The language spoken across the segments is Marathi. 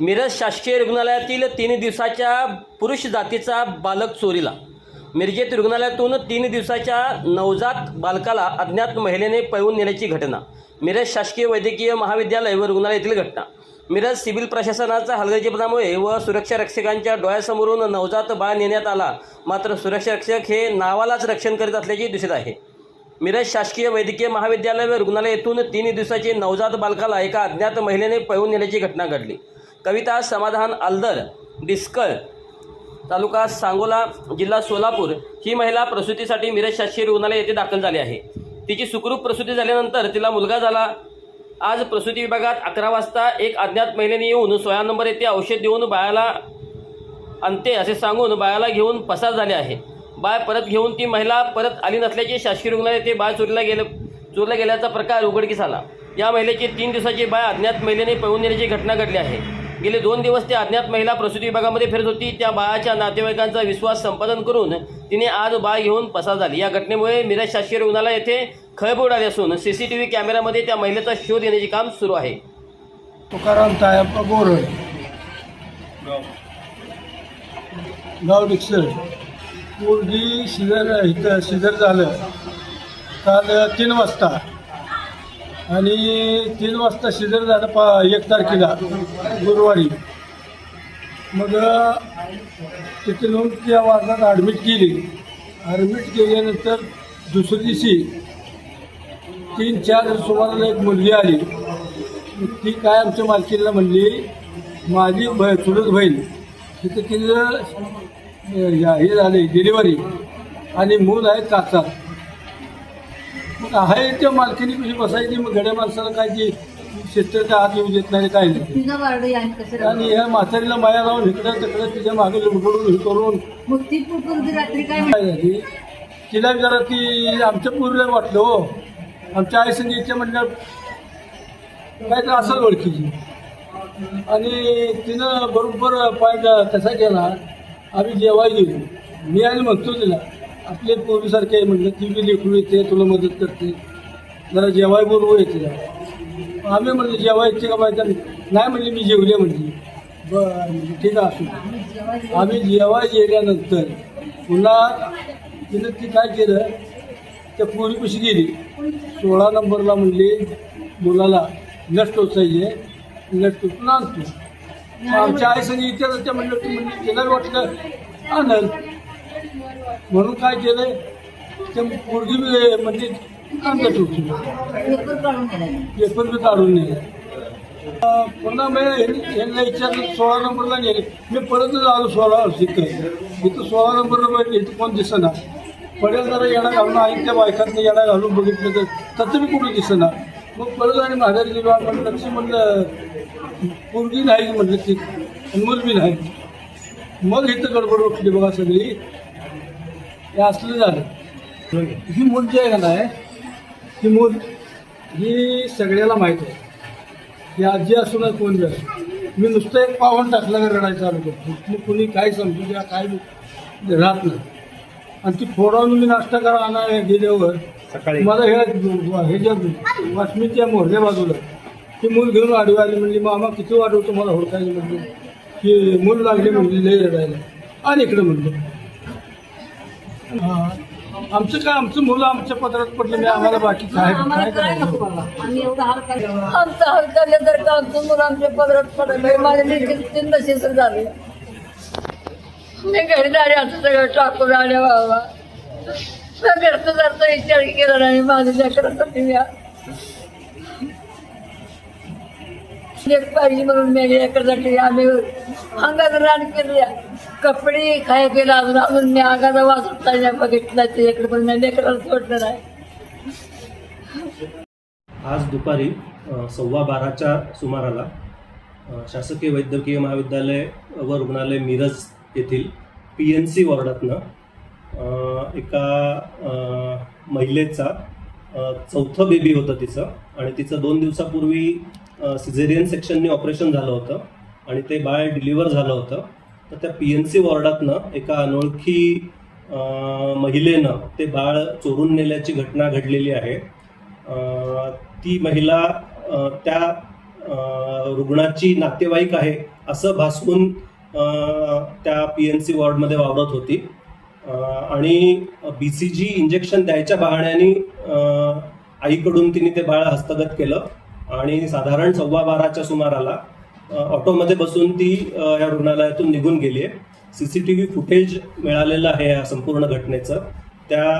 मिरज शासकीय रुग्णालयातील तीन दिवसाच्या पुरुष जातीचा बालक चोरीला. मिरजेत रुग्णालयातून तीन दिवसाच्या नवजात बालकाला अज्ञात महिलेने पळवून नेण्याची घटना. मिरज शासकीय वैद्यकीय महाविद्यालय व रुग्णालयातील घटना. मिरज सिव्हिल प्रशासनाचा हलगर्जीपणामुळे व सुरक्षा रक्षकांच्या डोळ्यासमोरून नवजात बाळ नेण्यात आला. मात्र सुरक्षा रक्षक हे नावालाच रक्षण करीत असल्याचे दिसत आहे. मिरज शासकीय वैद्यकीय महाविद्यालय व रुग्णालय येथून तीन दिवसाचे नवजात बालकाला एका अज्ञात महिलेने पळवून नेण्याची घटना घडली. कविता समाधान आलदर डिस्कळ तालुका सांगोला जिल्हा सोलापूर ही महिला प्रसूतीसाठी मिरज शासकीय रुग्णालय येथे दाखल झाली आहे. तिची सुखरूप प्रसूती झाल्यानंतर तिला मुलगा झाला. आज प्रसूती विभागात अकरा वाजता एक अज्ञात महिलेने येऊन सोळा नंबर येथे औषध देऊन बाळाला आणते असे सांगून बाळाला घेऊन पसार झाले आहे. बाळ परत घेऊन ती महिला परत आली नसल्याचे शासकीय रुग्णालय येथे बाळ चोरीला गेलं चोरला गेल्याचा प्रकार उघडकीस आला. या महिलेचे तीन दिवसाचे बाळ अज्ञात महिलेने पळून नेण्याची घटना घडली आहे. गेले दोन दिवस ते अज्ञात महिला प्रसूती विभागामध्ये फिरत होती. त्या बाळाच्या नातेवाईकांचा विश्वास संपादन करून तिने आज बाळ घेऊन पसार झाली. या घटनेमुळे मिरज शासकीय रुग्णालय येथे खळबळ उडाली असून सी सी टी व्ही कॅमेऱ्यामध्ये त्या महिलेचा शोध घेण्याचे काम सुरू आहे. तुकाराम साहेब बोरड गाव डिक्सर. मुलगी शिजर इथं शिजर झालं. काल तीन वाजता आणि तीन वाजता शिजर झालं पा एक तारखेला गुरुवारी. मग तिथे नेऊन त्या वार्डात ॲडमिट केली. ॲडमिट केल्यानंतर दुसऱ्या दिवशी तीन चार सुमाराला एक मुलगी आली. ती काय आमच्या मालकीला म्हणली माझी भ चुलत बहीण. तिथं तिचं हे झाले डिलिव्हरी आणि मूल आहे काचा मग आहे त्या मालकीने कशी बसायची? मग गड्या माणसाला काय ती सिस्टरच्या हात येऊ देत नाही काय नाही. तुझा वार्ड आणि ह्या म्हातारीला माया लावून इकडं तिकडं तिच्यामागे लुडबुडून हे करून मग ती कुठून रात्री काय काय झाली? तिला जरा ती आमच्या पूर्वीला वाटलं हो. आमच्या आई संगीतच्या म्हणलं काय तर असं ओळखीची. आणि तिनं बरोबर पॉईंट तसा केला? आम्ही जेवाय गेलो. मी आणि म्हणतो तिला आपले पूर्वीसारखे आहे म्हणलं ती बी लेकरू येते तुला मदत करते. जरा जेवाय बोलवू येते आम्ही म्हणलं जेवाय येते का बायका नाही म्हणली मी जेवले म्हणली. बरं म्हणजे ठीक आहे असू आम्ही जेवाय जेवल्यानंतर पुन्हा तिनं ती काय केलं त्या पोरीपाशी गेली. सोळा नंबरला म्हणली मुलाला नट टोचायचे नट टोचून आणतो. आमच्या आई संग इथे त्या म्हणलं ती म्हणजे तिला वाटलं? आणल. म्हणून काय केलं त्या पोरगी बी म्हणजे आणलं टोचून पेपर बी काढून नेले. अं, पुन्हा मी यांना विचारलं सोळा नंबरला नेले. मी परतच आलो सोळा इथं इथं सोळा नंबरला बैठले इथं कोण दिसना. पडेल जरा येणा घालून आई त्या बायकातनं येणा घालून बघितलं तर तसं बी कुठे दिसना. मग परत आणि माघारी गेलो आपण लक्ष म्हणलं पोरगी नाही म्हटलं ती. आणि मूल बी नाही. मग इथं गडबड उठली बघा सगळी. हे असलं झालं. ही मूल जी आहे का नाही ही मूल ही सगळ्याला माहीत आहे. ही आजी असू ना कोण बी असो मी नुसतं एक पावन टाकलं का रडायचं चालू करतो. कुणी काय समजू द्या काय राहत नाही. आणि ती फोडावून मी नाश्ता करा आणा गेल्यावर सकाळी. मला हे ह्याच्या वासमीच्या मोरल्या बाजूला ती मूल घेऊन आडवी आली म्हणली मामा किती वाढवतो मला हुडकायला म्हणली. की मूल लागली म्हणली लई रडायला. आणि इकडे म्हणलं हा. आमचं काय आमचं मुलं आमच्या पत्रात पडलं आम्हाला बाकी काय आम्हाला काय काय नको करायचं बाबा. आम्ही एवढा हाल काय आमचा मुलं आमच्या पदरात पडलं? माझ्या लेखीत तीन नशेच झाले. मी घरी झाले असं सगळं टाकून आले बाबा. घरचं जरचा विचार केला नाही माझ्या लेकरासाठी मी एक पाहिजे म्हणून मी लेकरासाठी आम्ही अंगात रान केली कपडे काय केलं अजून? अजून मी अंगाचा वास उठला नाही बघितला त्याच्याकडे पण मी लेकराला सोडलं नाही. आज दुपारी सव्वा बाराच्या सुमाराला शासकीय वैद्यकीय महाविद्यालय व रुग्णालय मिरज येथील पी एन सी वॉर्डातनं एका महिलेचा चौथं बेबी होतं तिचं आणि तिचं दोन दिवसापूर्वी सिझेरियन सेक्शनने ऑपरेशन झालं होतं आणि ते बाळ डिलिव्हर झालं होतं. तर त्या पी एन सी वॉर्डातनं एका अनोळखी महिलेनं ते बाळ चोरून नेल्याची घटना घडलेली आहे. ती महिला त्या रुग्णाची नातेवाईक आहे असं भासवून त्या पी एन सी वॉर्डमध्ये वावरत होती. आणि बी सी जी इंजेक्शन द्यायच्या बहाण्याने आईकडून तिने ते बाळ हस्तगत केलं आणि साधारण सव्वा बाराच्या सुमाराला ऑटोमध्ये बसून ती या रुग्णालयातून निघून गेली आहे. C C T V footage मिळालेलं आहे या संपूर्ण घटनेचं. त्या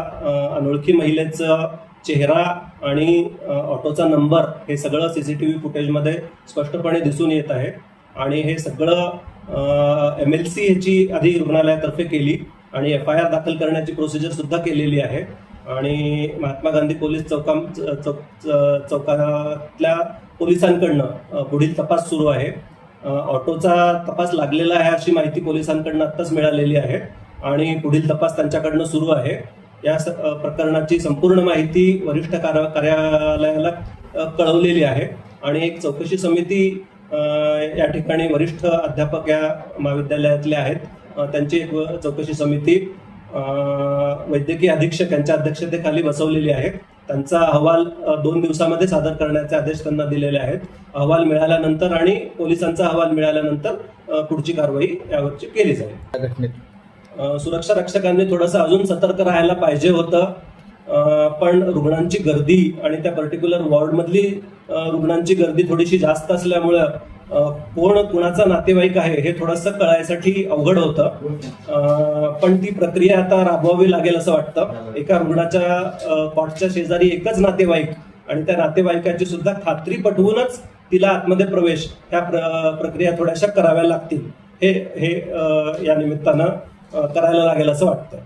अनोळखी महिलेचा चेहरा आणि ऑटोचा नंबर हे सगळं सी सी टी व्ही फुटेजमध्ये स्पष्टपणे दिसून येत आहे. आणि हे सगळं एम एल सी ह्याची आधी रुग्णालयातर्फे केली आणि एफ आय आर दाखल करण्याची प्रोसिजर सुद्धा केलेली आहे. आणि महात्मा गांधी पोलीस चौका चौक च- चौकातल्या पोलिसांकडनं पुढील तपास सुरू आहे. ऑटोचा तपास लागलेला आहे अशी माहिती पोलिसांकडनं आत्ताच मिळालेली आहे आणि पुढील तपास त्यांच्याकडनं सुरू आहे. या स- प्रकरणाची संपूर्ण माहिती वरिष्ठ कार्यालयाला कळवलेली आहे आणि एक चौकशी समिती या ठिकाणी वरिष्ठ अध्यापक या महाविद्यालयातले आहेत. त्यांची एक चौकशी समिती वैद्यकीय अधीक्षक यांच्या अध्यक्षतेखाली बसवलेली आहे. त्यांचा अहवाल दोन दिवसामध्ये सादर करण्याचे आदेश त्यांना दिलेले आहेत. अहवाल मिळाल्यानंतर आणि पोलिसांचा अहवाल मिळाल्यानंतर पुढची कारवाई यावरची केली जाईल. घटनेत. सुरक्षा रक्षकांनी थोडंसं अजून सतर्क राहायला पाहिजे होतं. पण रुग्णांची गर्दी आणि त्या पर्टिक्युलर वॉर्डमधली रुग्णांची गर्दी थोडीशी जास्त असल्यामुळं कोण कुणाचा नातेवाईक आहे हे थोडंसं कळायसाठी अवघड होतं. पण ती प्रक्रिया आता राबवावी लागेल असं वाटतं. एका रुग्णाच्या पॉटच्या कॉटच्या शेजारी एकच नातेवाईक आणि त्या नातेवाईकाची सुद्धा खात्री पटवूनच तिला आतमध्ये प्रवेश ह्या प्र- प्रक्रिया थोड्याशा कराव्या लागतील. हे हे या निमित्तानं करायला लागेल असं वाटतं.